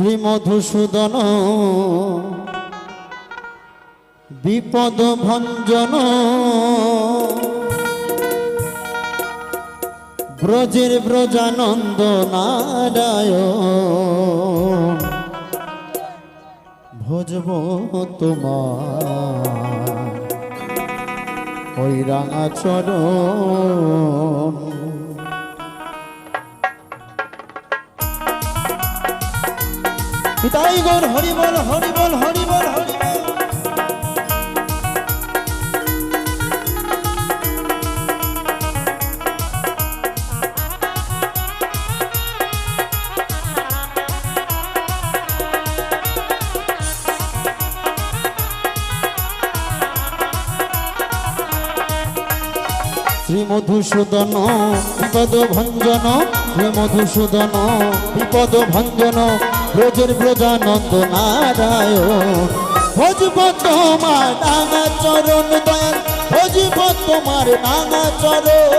শ্রী মধুসূদন বিপদ ভঞ্জন ব্রজের ব্রজানন্দ নারায়ণ ভজব তোমার। ওই রাঙাচরণ তাই গোর হরি বল হরি বল হরি বল হরি বল শ্রী মধুসূদন বিপদ ভঞ্জন শ্রী বিপদ ভঞ্জন ব্রজের ব্রজানন্দ নারায়ণ। ভজব তোমার নানা চরণ দয়াল ভজব তোমার নানা চরণ।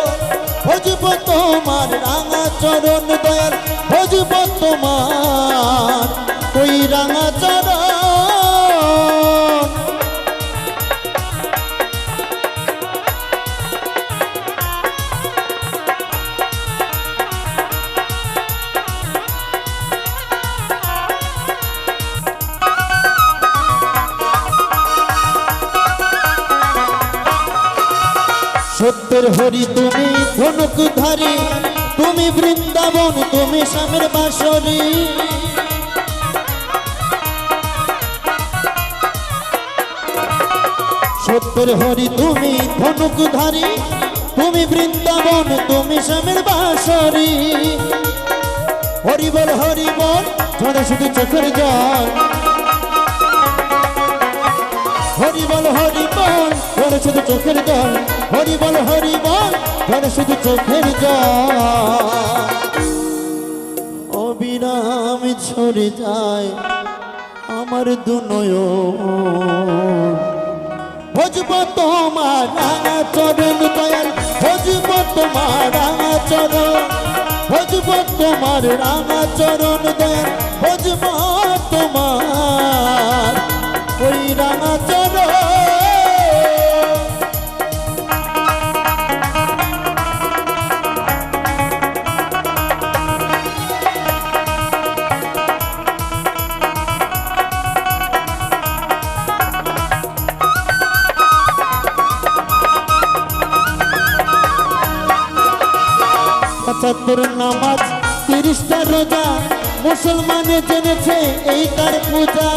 ভজব তোমার রাঙা চরণ দয়াল ভজব তোমার ওই রাঙা চরণ। সত্যের হরি তুমি ধনুক ধারি, তুমি বৃন্দাবন, তুমি স্বামীর বাসরি। সত্যের হরি তুমি ধনুক ধারি, তুমি বৃন্দাবন, তুমি স্বামীর বাসরি। হরি বল হরি শুধু চোখের জল। হরি শুধু চোখের জল। হরি বল হরি বল, ধরে শুধু চোখের জল। অবিরাম ঝরে যায় আমার দুনয় ভজব তোমার রাঙা চরণ দয়াল, ভজব তোমার রাঙা চরণ। ভজব তোমার রাঙা চরণ দয়াল পঁচাত্তর নামাজ, তিরিশটা রোজা মুসলমানে জেনেছে এই তার পূজা।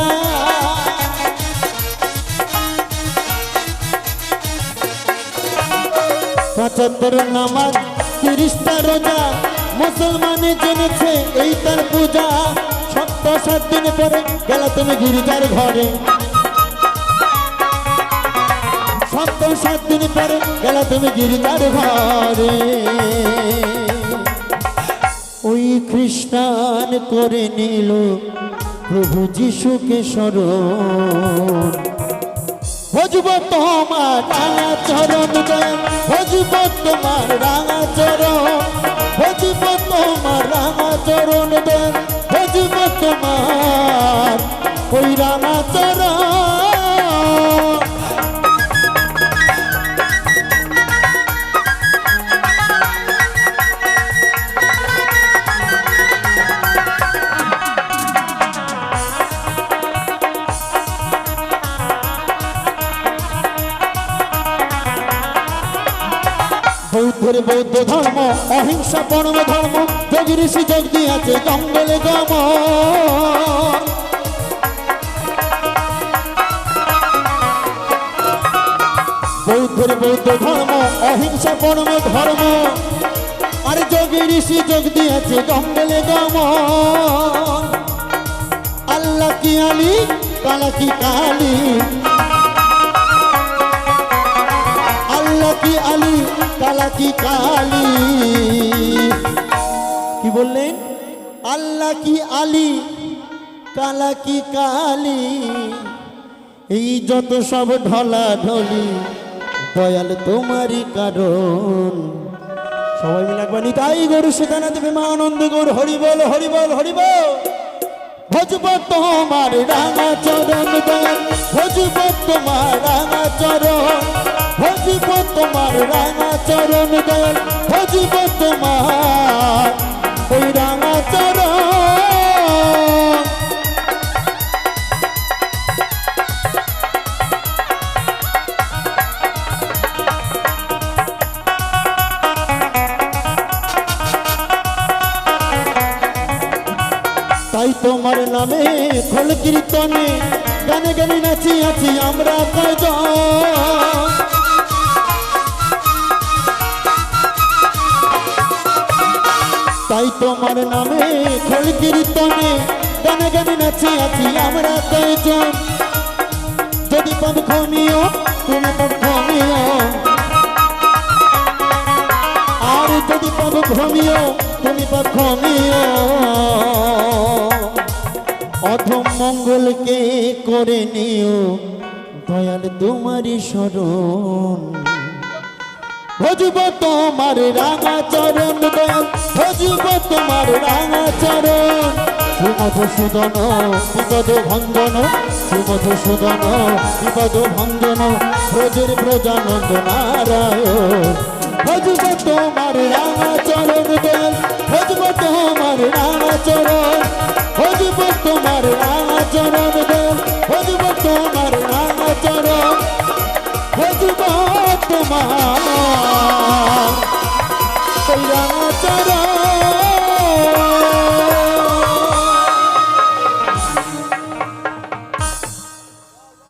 পঁচাত্তর নামাজ, তিরিশটা রোজা মুসলমানে জেনেছে এই তার পূজা। সপ্ত সাত দিন পরে গেল তুমি গিরিজার ঘরে। সপ্ত সাত দিন পরে গেল তুমি গিরিজার ঘরে। ওই খ্রিস্টান করে নিল প্রভু যিশুকে স্মরণ। ভজব তোমার রাঙা চরণ ভজব তোমার রাঙা চরণ। ভজব তোমার রাঙা চরণ ভজব তোমার ওই রাঙা চরণ। বৌদ্ধের বৌদ্ধ ধর্ম, অহিংসা পরম ধর্ম ঋষি যোগ দিয়াছে জঙ্গলে গম। বৌদ্ধের বৌদ্ধ ধর্ম, অহিংসা পরম ধর্ম, আর যোগী ঋষি যোগ দিয়াছে জঙ্গলে গম। আল্লাহ কি আলী, কালা কি কালী? আল্লাহ কি আলী কালা কি কালী। কি বললেন আল্লাহ কি আলী কালা কি কালী। এই যত সব ঢলা ঢলি দয়াল তোমারই কারণ। সবাই মিলে একবার নিতাই গরু সেখানে দেবে মা আনন্দ গৌর। হরি বল হরি বল হরি বল। ভজব তোমার রাঙা চরণ দয়াল। ভজব তোমার রাঙা চরণ তোমার রাঙা চরণ দয়াল ভজব তোমার ওই রাঙা চরণ। তাই তোমার নামে খোল কীর্তনে, গানে গানে নাচি আছি আমরা কয়জন? তাই তোমার নামে খোল কীর্তনে গানে গানে নাচি আছি আমরা কয়জন যদি পাব ক্ষমিও তুমি পাব ক্ষমিও আর যদি পাব ক্ষমিও তুমি পাব ক্ষমিও অধম মঙ্গলকে করে নিও, দয়াল তোমারই স্মরণ। ভজব তোমার রাঙা চরণ দয়াল। ভজব তোমার রাঙা চরণ। সুমধ সুদন বিপদ ভঞ্জন সুমধ সুদন বিপদ ভঞ্জন ব্রজের প্রজানন্দ নারায়ণ। ভজব তোমার রাঙা চরণ দয়াল ভজব তোমার রাঙা চরণ। ভজব তোমার রাঙা চরণ দয়াল ভজব তোমার রাঙা চরণ। ভজব তোমার